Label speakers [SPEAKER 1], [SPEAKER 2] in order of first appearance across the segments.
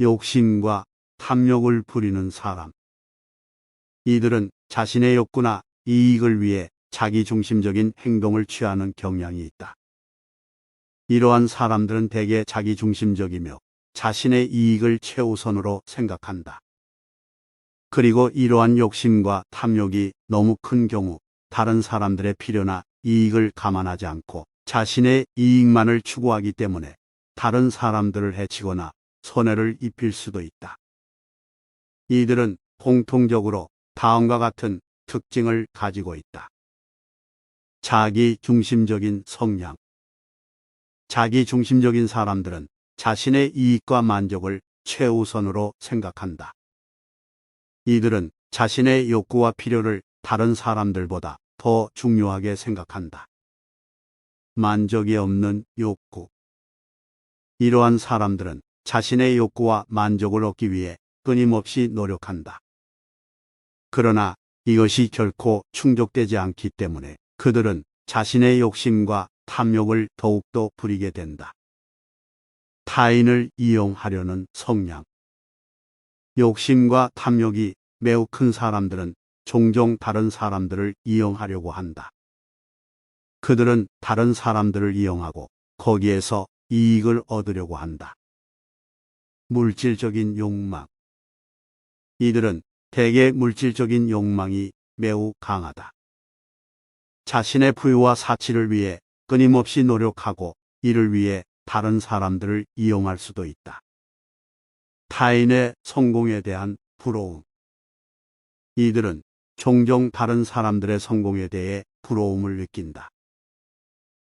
[SPEAKER 1] 욕심과 탐욕을 부리는 사람. 이들은 자신의 욕구나 이익을 위해 자기 중심적인 행동을 취하는 경향이 있다. 이러한 사람들은 대개 자기 중심적이며 자신의 이익을 최우선으로 생각한다. 그리고 이러한 욕심과 탐욕이 너무 큰 경우 다른 사람들의 필요나 이익을 감안하지 않고 자신의 이익만을 추구하기 때문에 다른 사람들을 해치거나 손해를 입힐 수도 있다. 이들은 공통적으로 다음과 같은 특징을 가지고 있다. 자기 중심적인 성향. 자기 중심적인 사람들은 자신의 이익과 만족을 최우선으로 생각한다. 이들은 자신의 욕구와 필요를 다른 사람들보다 더 중요하게 생각한다. 만족이 없는 욕구. 이러한 사람들은 자신의 욕구와 만족을 얻기 위해 끊임없이 노력한다. 그러나 이것이 결코 충족되지 않기 때문에 그들은 자신의 욕심과 탐욕을 더욱더 부리게 된다. 타인을 이용하려는 성향. 욕심과 탐욕이 매우 큰 사람들은 종종 다른 사람들을 이용하려고 한다. 그들은 다른 사람들을 이용하고 거기에서 이익을 얻으려고 한다. 물질적인 욕망. 이들은 대개 물질적인 욕망이 매우 강하다. 자신의 부유와 사치를 위해 끊임없이 노력하고 이를 위해 다른 사람들을 이용할 수도 있다. 타인의 성공에 대한 부러움. 이들은 종종 다른 사람들의 성공에 대해 부러움을 느낀다.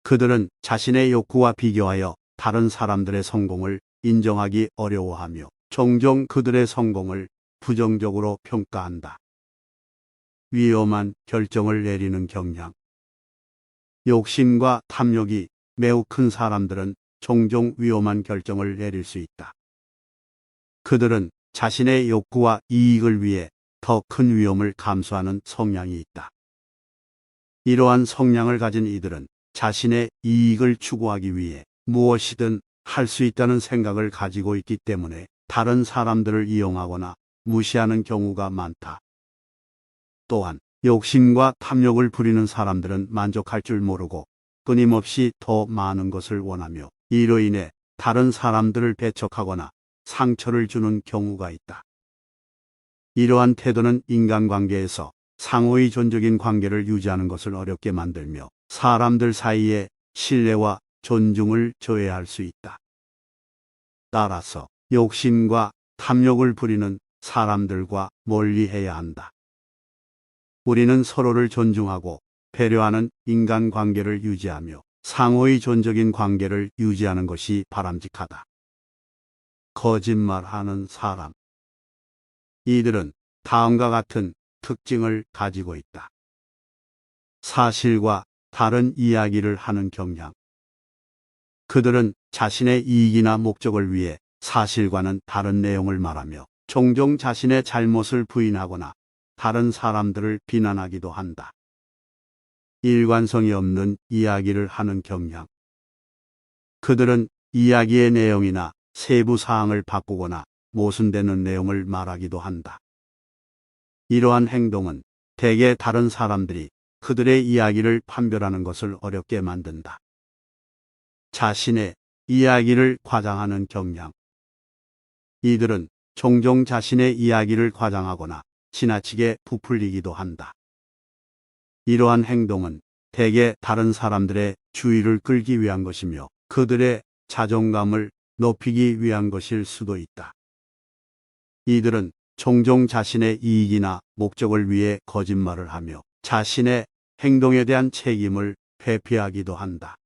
[SPEAKER 1] 그들은 자신의 욕구와 비교하여 다른 사람들의 성공을 인정하기 어려워하며 종종 그들의 성공을 부정적으로 평가한다. 위험한 결정을 내리는 경향. 욕심과 탐욕이 매우 큰 사람들은 종종 위험한 결정을 내릴 수 있다. 그들은 자신의 욕구와 이익을 위해 더 큰 위험을 감수하는 성향이 있다. 이러한 성향을 가진 이들은 자신의 이익을 추구하기 위해 무엇이든 할 수 있다는 생각을 가지고 있기 때문에 다른 사람들을 이용하거나 무시하는 경우가 많다. 또한 욕심과 탐욕을 부리는 사람들은 만족할 줄 모르고 끊임없이 더 많은 것을 원하며 이로 인해 다른 사람들을 배척하거나 상처를 주는 경우가 있다. 이러한 태도는 인간관계에서 상호의 존적인 관계를 유지하는 것을 어렵게 만들며 사람들 사이에 신뢰와 존중을 저해할 수 있다. 따라서 욕심과 탐욕을 부리는 사람들과 멀리해야 한다. 우리는 서로를 존중하고 배려하는 인간관계를 유지하며 상호의 존적인 관계를 유지하는 것이 바람직하다. 거짓말하는 사람. 이들은 다음과 같은 특징을 가지고 있다. 사실과 다른 이야기를 하는 경향. 그들은 자신의 이익이나 목적을 위해 사실과는 다른 내용을 말하며 종종 자신의 잘못을 부인하거나 다른 사람들을 비난하기도 한다. 일관성이 없는 이야기를 하는 경향. 그들은 이야기의 내용이나 세부 사항을 바꾸거나 모순되는 내용을 말하기도 한다. 이러한 행동은 대개 다른 사람들이 그들의 이야기를 판별하는 것을 어렵게 만든다. 자신의 이야기를 과장하는 경향. 이들은 종종 자신의 이야기를 과장하거나 지나치게 부풀리기도 한다. 이러한 행동은 대개 다른 사람들의 주의를 끌기 위한 것이며 그들의 자존감을 높이기 위한 것일 수도 있다. 이들은 종종 자신의 이익이나 목적을 위해 거짓말을 하며 자신의 행동에 대한 책임을 회피하기도 한다.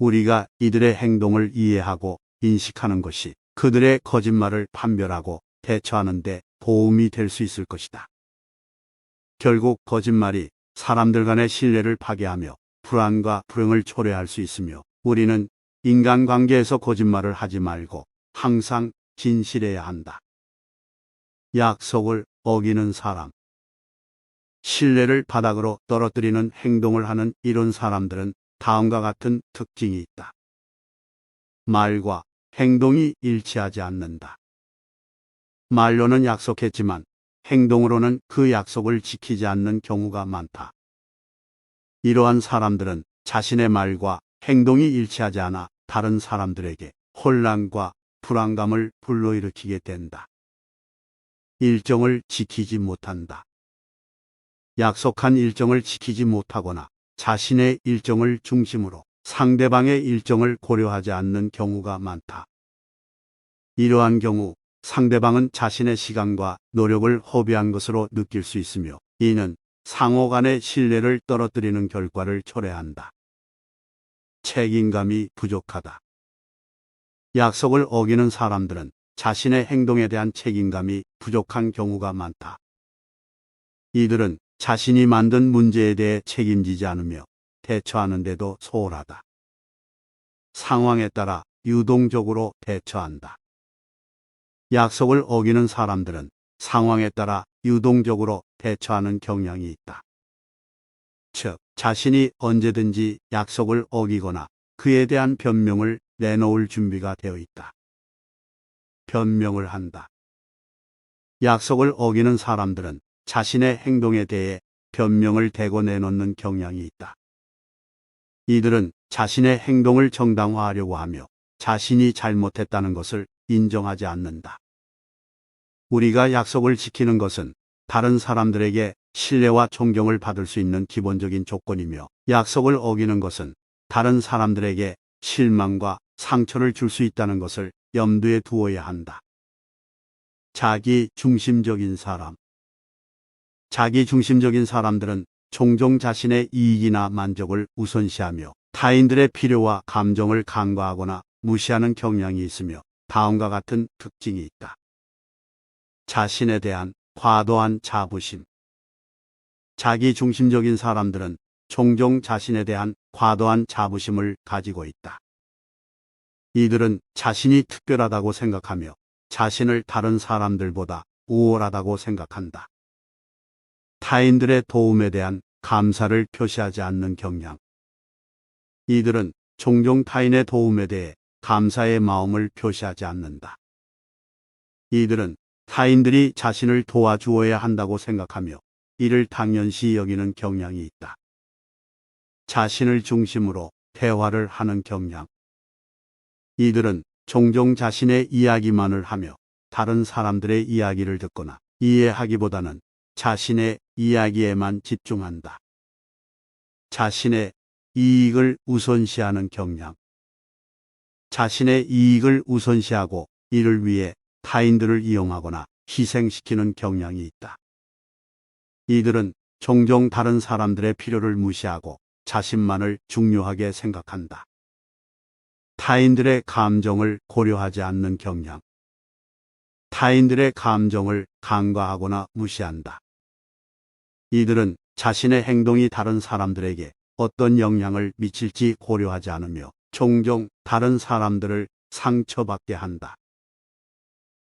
[SPEAKER 1] 우리가 이들의 행동을 이해하고 인식하는 것이 그들의 거짓말을 판별하고 대처하는 데 도움이 될 수 있을 것이다. 결국 거짓말이 사람들 간의 신뢰를 파괴하며 불안과 불행을 초래할 수 있으며 우리는 인간관계에서 거짓말을 하지 말고 항상 진실해야 한다. 약속을 어기는 사람. 신뢰를 바닥으로 떨어뜨리는 행동을 하는 이런 사람들은 다음과 같은 특징이 있다. 말과 행동이 일치하지 않는다. 말로는 약속했지만 행동으로는 그 약속을 지키지 않는 경우가 많다. 이러한 사람들은 자신의 말과 행동이 일치하지 않아 다른 사람들에게 혼란과 불안감을 불러일으키게 된다. 일정을 지키지 못한다. 약속한 일정을 지키지 못하거나 자신의 일정을 중심으로 상대방의 일정을 고려하지 않는 경우가 많다. 이러한 경우 상대방은 자신의 시간과 노력을 허비한 것으로 느낄 수 있으며 이는 상호 간의 신뢰를 떨어뜨리는 결과를 초래한다. 책임감이 부족하다. 약속을 어기는 사람들은 자신의 행동에 대한 책임감이 부족한 경우가 많다. 이들은 자신이 만든 문제에 대해 책임지지 않으며 대처하는데도 소홀하다. 상황에 따라 유동적으로 대처한다. 약속을 어기는 사람들은 상황에 따라 유동적으로 대처하는 경향이 있다. 즉, 자신이 언제든지 약속을 어기거나 그에 대한 변명을 내놓을 준비가 되어 있다. 변명을 한다. 약속을 어기는 사람들은 자신의 행동에 대해 변명을 대고 내놓는 경향이 있다. 이들은 자신의 행동을 정당화하려고 하며 자신이 잘못했다는 것을 인정하지 않는다. 우리가 약속을 지키는 것은 다른 사람들에게 신뢰와 존경을 받을 수 있는 기본적인 조건이며 약속을 어기는 것은 다른 사람들에게 실망과 상처를 줄 수 있다는 것을 염두에 두어야 한다. 자기 중심적인 사람 자기 중심적인 사람들은 종종 자신의 이익이나 만족을 우선시하며 타인들의 필요와 감정을 간과하거나 무시하는 경향이 있으며 다음과 같은 특징이 있다. 자신에 대한 과도한 자부심. 자기 중심적인 사람들은 종종 자신에 대한 과도한 자부심을 가지고 있다. 이들은 자신이 특별하다고 생각하며 자신을 다른 사람들보다 우월하다고 생각한다. 타인들의 도움에 대한 감사를 표시하지 않는 경향. 이들은 종종 타인의 도움에 대해 감사의 마음을 표시하지 않는다. 이들은 타인들이 자신을 도와주어야 한다고 생각하며 이를 당연시 여기는 경향이 있다. 자신을 중심으로 대화를 하는 경향. 이들은 종종 자신의 이야기만을 하며 다른 사람들의 이야기를 듣거나 이해하기보다는 자신의 이야기에만 집중한다. 자신의 이익을 우선시하는 경향. 자신의 이익을 우선시하고 이를 위해 타인들을 이용하거나 희생시키는 경향이 있다. 이들은 종종 다른 사람들의 필요를 무시하고 자신만을 중요하게 생각한다. 타인들의 감정을 고려하지 않는 경향. 타인들의 감정을 간과하거나 무시한다. 이들은 자신의 행동이 다른 사람들에게 어떤 영향을 미칠지 고려하지 않으며 종종 다른 사람들을 상처받게 한다.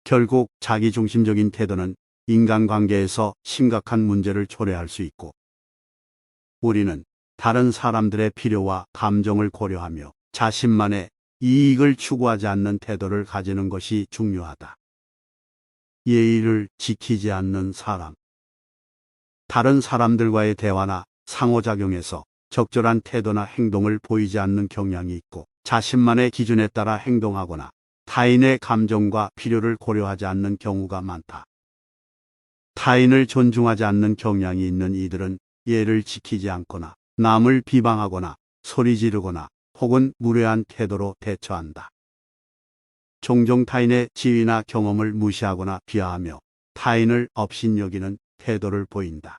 [SPEAKER 1] 결국 자기중심적인 태도는 인간관계에서 심각한 문제를 초래할 수 있고 우리는 다른 사람들의 필요와 감정을 고려하며 자신만의 이익을 추구하지 않는 태도를 가지는 것이 중요하다. 예의를 지키지 않는 사람. 다른 사람들과의 대화나 상호작용에서 적절한 태도나 행동을 보이지 않는 경향이 있고 자신만의 기준에 따라 행동하거나 타인의 감정과 필요를 고려하지 않는 경우가 많다. 타인을 존중하지 않는 경향이 있는 이들은 예를 지키지 않거나 남을 비방하거나 소리 지르거나 혹은 무례한 태도로 대처한다. 종종 타인의 지위나 경험을 무시하거나 비하하며 타인을 업신여기는 태도를 보인다.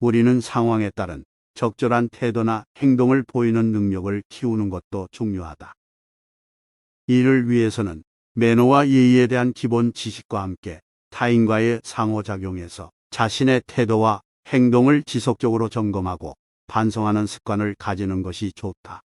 [SPEAKER 1] 우리는 상황에 따른 적절한 태도나 행동을 보이는 능력을 키우는 것도 중요하다. 이를 위해서는 매너와 예의에 대한 기본 지식과 함께 타인과의 상호작용에서 자신의 태도와 행동을 지속적으로 점검하고 반성하는 습관을 가지는 것이 좋다.